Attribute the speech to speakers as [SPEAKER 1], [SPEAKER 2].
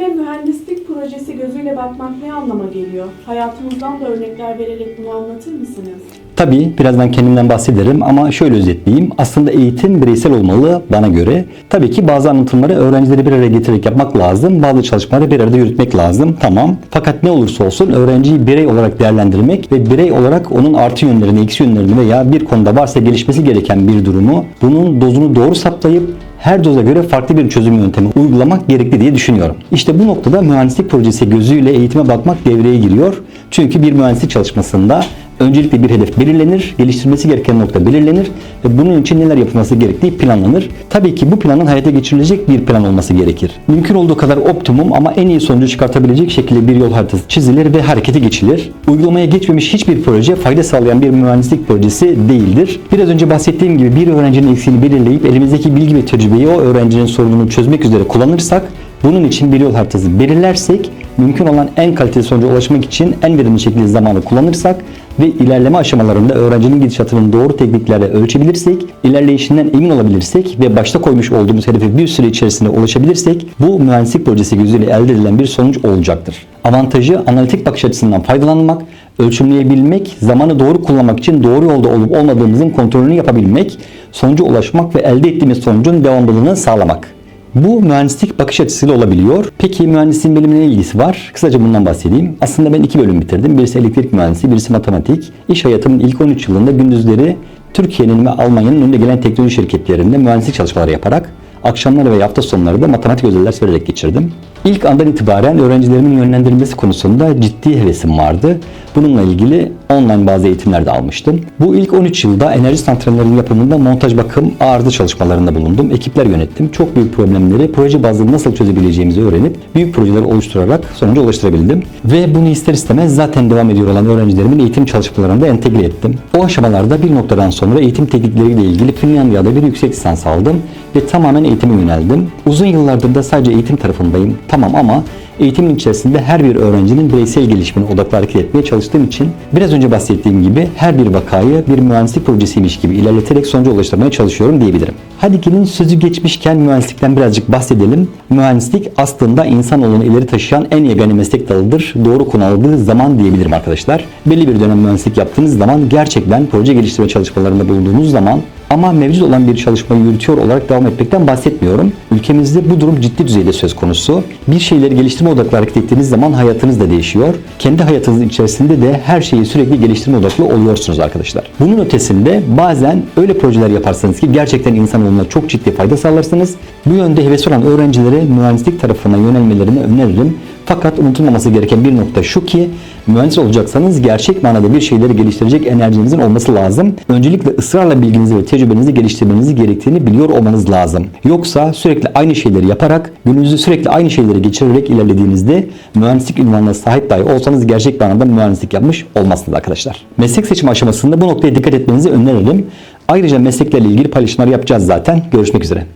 [SPEAKER 1] Eğitime mühendislik projesi gözüyle bakmak ne anlama geliyor? Hayatımızdan da örnekler vererek bunu anlatır mısınız?
[SPEAKER 2] Tabii birazdan kendimden bahsederim ama şöyle özetleyeyim. Aslında eğitim bireysel olmalı bana göre. Tabii ki bazı anlatımları öğrencileri bir araya getirerek yapmak lazım. Bazı çalışmaları bir arada yürütmek lazım. Tamam. Fakat ne olursa olsun öğrenciyi birey olarak değerlendirmek ve birey olarak onun artı yönlerini, eksi yönlerini veya bir konuda varsa gelişmesi gereken bir durumu bunun dozunu doğru saptayıp her doza göre farklı bir çözüm yöntemi uygulamak gerekli diye düşünüyorum. İşte bu noktada mühendislik projesi gözüyle eğitime bakmak devreye giriyor. Çünkü bir mühendislik çalışmasında öncelikle bir hedef belirlenir, geliştirilmesi gereken nokta belirlenir ve bunun için neler yapılması gerektiği planlanır. Tabii ki bu planın hayata geçirilecek bir plan olması gerekir. Mümkün olduğu kadar optimum ama en iyi sonucu çıkartabilecek şekilde bir yol haritası çizilir ve harekete geçilir. Uygulamaya geçmemiş hiçbir proje fayda sağlayan bir mühendislik projesi değildir. Biraz önce bahsettiğim gibi bir öğrencinin eksiğini belirleyip elimizdeki bilgi ve tecrübeyi o öğrencinin sorununu çözmek üzere kullanırsak bunun için bir yol haritası belirlersek, mümkün olan en kaliteli sonuca ulaşmak için en verimli şekilde zamanı kullanırsak ve ilerleme aşamalarında öğrencinin gidişatını doğru tekniklerle ölçebilirsek, ilerleyişinden emin olabilirsek ve başta koymuş olduğumuz hedefe bir süre içerisinde ulaşabilirsek bu mühendislik projesi gözüyle elde edilen bir sonuç olacaktır. Avantajı analitik bakış açısından faydalanmak, ölçümleyebilmek, zamanı doğru kullanmak için doğru yolda olup olmadığımızın kontrolünü yapabilmek, sonuca ulaşmak ve elde ettiğimiz sonucun devamlılığını sağlamak. Bu mühendislik bakış açısıyla olabiliyor. Peki mühendisliğin benimle ne ilgisi var? Kısaca bundan bahsedeyim. Aslında ben iki bölüm bitirdim. Birisi elektrik mühendisi, birisi matematik. İş hayatımın ilk 13 yılında gündüzleri Türkiye'nin ve Almanya'nın önde gelen teknoloji şirketlerinde mühendislik çalışmaları yaparak akşamları ve hafta sonları da matematik özel ders vererek geçirdim. İlk andan itibaren öğrencilerimin yönlendirilmesi konusunda ciddi hevesim vardı. Bununla ilgili online bazı eğitimler de almıştım. Bu ilk 13 yılda enerji santrallerinin yapımında montaj bakım arıza çalışmalarında bulundum. Ekipler yönettim. Çok büyük problemleri proje bazlı nasıl çözebileceğimizi öğrenip büyük projeler oluşturarak sonuca ulaştırabildim. Ve bunu ister istemez zaten devam ediyor olan öğrencilerimin eğitim çalışmalarında entegre ettim. O aşamalarda bir noktadan sonra eğitim teknikleriyle ilgili Finlandiya'da bir yüksek lisans aldım ve tamamen eğitime yöneldim. Uzun yıllardır da sadece eğitim tarafındayım. Tamam ama eğitimin içerisinde her bir öğrencinin bireysel gelişimine odaklı hareket etmeye çalıştığım için biraz önce bahsettiğim gibi her bir vakayı bir mühendislik projesiymiş gibi ilerleterek sonuca ulaştırmaya çalışıyorum diyebilirim. Hadi gelin sözü geçmişken mühendislikten birazcık bahsedelim. Mühendislik aslında insanoğlunu ileri taşıyan en yegane meslek dalıdır. Doğru kullanıldığı zaman diyebilirim arkadaşlar. Belli bir dönem mühendislik yaptığınız zaman gerçekten proje geliştirme çalışmalarında bulunduğunuz zaman ama mevcut olan bir çalışmayı yürütüyor olarak devam etmekten bahsetmiyorum. Ülkemizde bu durum ciddi düzeyde söz konusu. Bir şeyleri geliştirme odaklı hareket ettiğiniz zaman hayatınız da değişiyor. Kendi hayatınızın içerisinde de her şeyi sürekli geliştirme odaklı oluyorsunuz arkadaşlar. Bunun ötesinde bazen öyle projeler yaparsanız ki gerçekten insanoğluna çok ciddi fayda sağlarsınız. Bu yönde heves olan öğrencilere mühendislik tarafına yönelmelerini öneririm. Fakat unutulmaması gereken bir nokta şu ki mühendis olacaksanız gerçek manada bir şeyleri geliştirecek enerjinizin olması lazım. Öncelikle ısrarla bilginizi ve tecrübenizi geliştirmenizi gerektiğini biliyor olmanız lazım. Yoksa sürekli aynı şeyleri yaparak, gününüzü sürekli aynı şeyleri geçirerek ilerlediğinizde mühendislik ünvanına sahip dahi olsanız gerçek manada mühendislik yapmış olmazsınız arkadaşlar. Meslek seçimi aşamasında bu noktaya dikkat etmenizi öneririm. Ayrıca mesleklerle ilgili paylaşımlar yapacağız zaten. Görüşmek üzere.